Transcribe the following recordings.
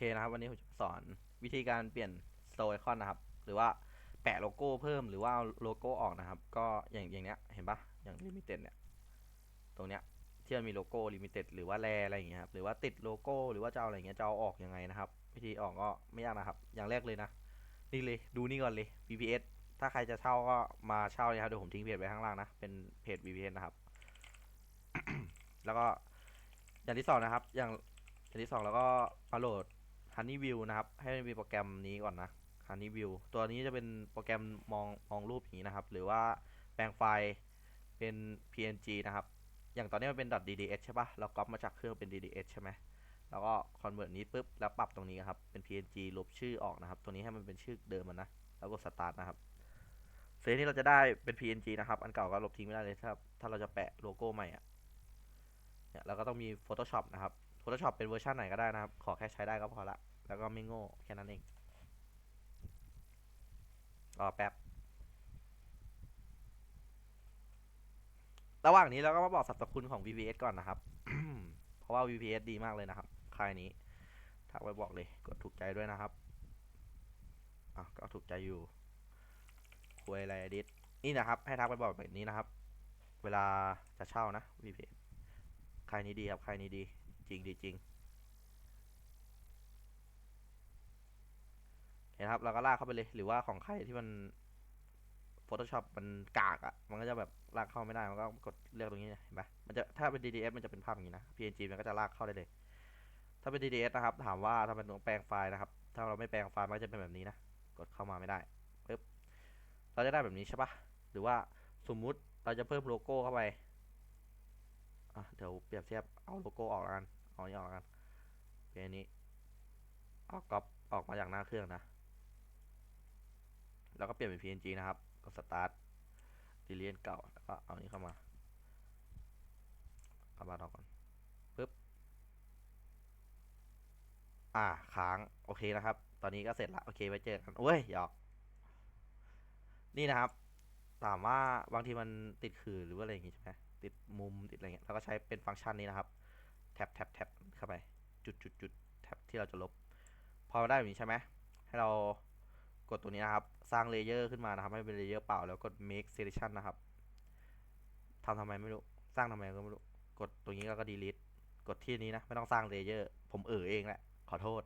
เคนะครับวันนี้ผมจะสอนวิธีการเปลี่ยนโตไอคอนนะครับ หรือว่าแปะโลโก้เพิ่มหรือว่าเอาโลโก้ออกนะครับ ก็อย่างอย่างเนี้ยเห็นปะอย่างลิมิเต็ดเนี่ยตรงเนี้ยที่มันมีโลโก้ลิมิเต็ดหรือว่าแรอะไรอย่างเงี้ยครับหรือว่าติดโลโก้หรือว่าจะเอาอะไรเงี้ยจะเอาออกยังไงนะครับ วิธีออกก็ไม่ยากนะครับ อย่างแรกเลยนะนี่เลยดูนี่ก่อนเลย VPS ถ้าใครจะเช่าก็มาเช่าเลยครับเดี๋ยวผมทิ้งเพจไว้ข้างล่างนะเป็นเพจ VPS นะครับ แล้วก็อย่างที่สองนะครับ อย่างอย่างที่สองแล้วก็มาโหลด Honeyview นะครับ ให้มันมีโปรแกรมนี้ก่อนนะ Honeyview ตัวนี้จะเป็นโปรแกรมมองมองรูปอย่างนี้นะครับ หรือว่าแปลงไฟล์เป็น PNG นะครับ อย่างตอนนี้มันเป็น .dds ใช่ปะเราก๊อปมาจากเครื่องเป็น DDS ใช่ไหมแล้วก็ convert นี้ปุ๊บแล้วปรับตรงนี้ครับ เป็น PNG ลบชื่อออกนะครับ ตัวนี้ให้มันเป็นชื่อเดิมมันนะ แล้วกด start นะครับเซตที่เราจะได้เป็น PNG นะครับ อันเก่าก็ลบทิ้งไม่ได้เลยถ้าถ้าเราจะแปะโลโก้ใหม่อะเนี่ยเราก็ต้องมี Photoshop นะครับ Photoshop เป็นเวอร์ชันไหนก็ได้นะครับ ขอแค่ใช้ได้ก็พอละ แล้วก็ไม่โง่แค่นั้นเองรอแป๊บ ระหว่างนี้เราก็มาบอกสรรพคุณของ VPS ก่อนนะครับ เพราะว่า VPS ดีมากเลยนะครับ ค่ายนี้ทักไปบอกเลย กดถูกใจด้วยนะครับ อะ ก็ถูกใจอยู่ คุยอะไรดิสนี่นะครับ ให้ทักไปบอกแบบนี้นะครับ เวลาจะเช่านะ VPS ค่ายนี้ดีครับ ค่ายนี้ดี จริงดีจริง เห็นครับเราก็ลากเข้าไปเลยหรือว่าของใครที่มัน Photoshop มันกากอะ่ะ มันก็จะแบบลากเข้าไม่ได้ มันก็กดเลือกตรงนี้เห็นปะมันจะถ้าเป็น DDS มันจะเป็นภาพอย่างนี้นะ PNG มันก็จะลากเข้าได้เลย ถ้าเป็น DDS นะครับ ถามว่าถ้าเป็นต้องแปลงไฟล์นะครับ ถ้าเราไม่แปลงไฟล์มันก็จะเป็นแบบนี้นะ กดเข้ามาไม่ได้ปึ๊บเราจะได้แบบนี้ใช่ปะหรือว่าสมมุติเราจะเพิ่มโลโก้เข้าไปอะเดี๋ยวเปรียบเทียบเอาโลโก้ออกกันเอาอันนี้ออกกันเป็นอันนี้เอาก๊อปออกมาจากหน้าเครื่องนะ แล้วก็เปลี่ยนเป็น PNG นะครับกด start delete เก่าแล้วก็เอานี้เข้ามาเอามาออกก่อนปึ๊บ อ่า ค้าง โอเคนะครับ ตอนนี้ก็เสร็จละ โอเค ไว้เจอกันโอ้ย หยอก นี่นะครับ ถามว่าบางทีมันติดขื่อหรือว่าอะไรอย่างงี้ใช่ไหมติดมุม ติดอะไรเงี้ย เราก็ใช้เป็นฟังก์ชันนี้นะครับ แท็บแท็บแท็บเข้าไป จุดจุดจุดแท็บที่เราจะลบ พอได้แบบนี้ใช่ไหม ให้เรา กดตัวนี้นะครับ สร้างเลเยอร์ขึ้นมานะครับให้เป็นเลเยอร์เปล่าแล้วกด make selection นะครับทำทำไมไม่รู้ สร้างทำไมก็ไม่รู้ กดตรงนี้แล้วก็ delete กดที่นี้นะ ไม่ต้องสร้างเลเยอร์ ผมเออเองแหละ ขอโทษ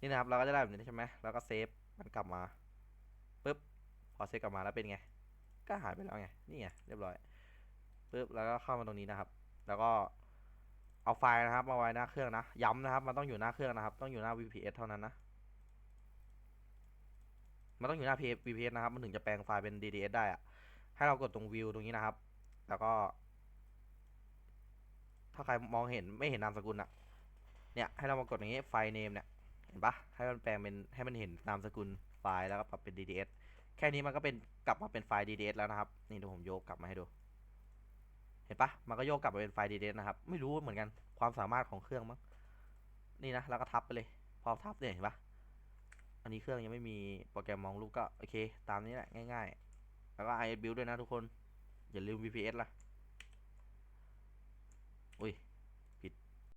นี่นะครับ เราก็จะได้แบบนี้ใช่ไหมแล้วก็เซฟมันกลับมาปุ๊บ พอเซฟกลับมาแล้วเป็นไง ก็หายไปแล้วไง นี่ไง เรียบร้อยปุ๊บ แล้วก็เข้ามาตรงนี้นะครับ แล้วก็เอาไฟล์นะครับมาไว้หน้าเครื่องนะ ย้ำนะครับ มันต้องอยู่หน้าเครื่องนะครับ ต้องอยู่หน้า VPS เท่านั้นนะ มันต้องอยู่หน้า VPS นะครับ มันถึงจะแปลงไฟล์เป็น DDS ได้อะให้เรากดตรง view ตรงนี้นะครับ แล้วก็ ถ้าใครมองเห็นไม่เห็นนามสกุลอะเนี่ยให้เรามากดอย่างนี้ไฟล์ name เนี่ยเห็นปะให้มันแปลงเป็นให้มันเห็นนามสกุลไฟล์แล้วก็ปรับเป็น DDS แค่นี้มันก็เป็นกลับมาเป็นไฟล์ DDS แล้วนะครับ นี่ดี๋ยวผมโยกกลับมาให้ดู เห็นปะมันก็โยกกลับมาเป็นไฟล์ DDS นะครับ ไม่รู้เหมือนกันความสามารถของเครื่องมั้งนี่นะแล้วก็ทับไปเลย พอทับเนี่ยเห็นปะ อันนี้เครื่องยังไม่มีโปรแกรมมองรูปก็โอเค ตามนี้แหละง่ายๆ แล้วก็ IS build ด้วยนะทุกคน อย่าลืม VPS ล่ะ อุ้ย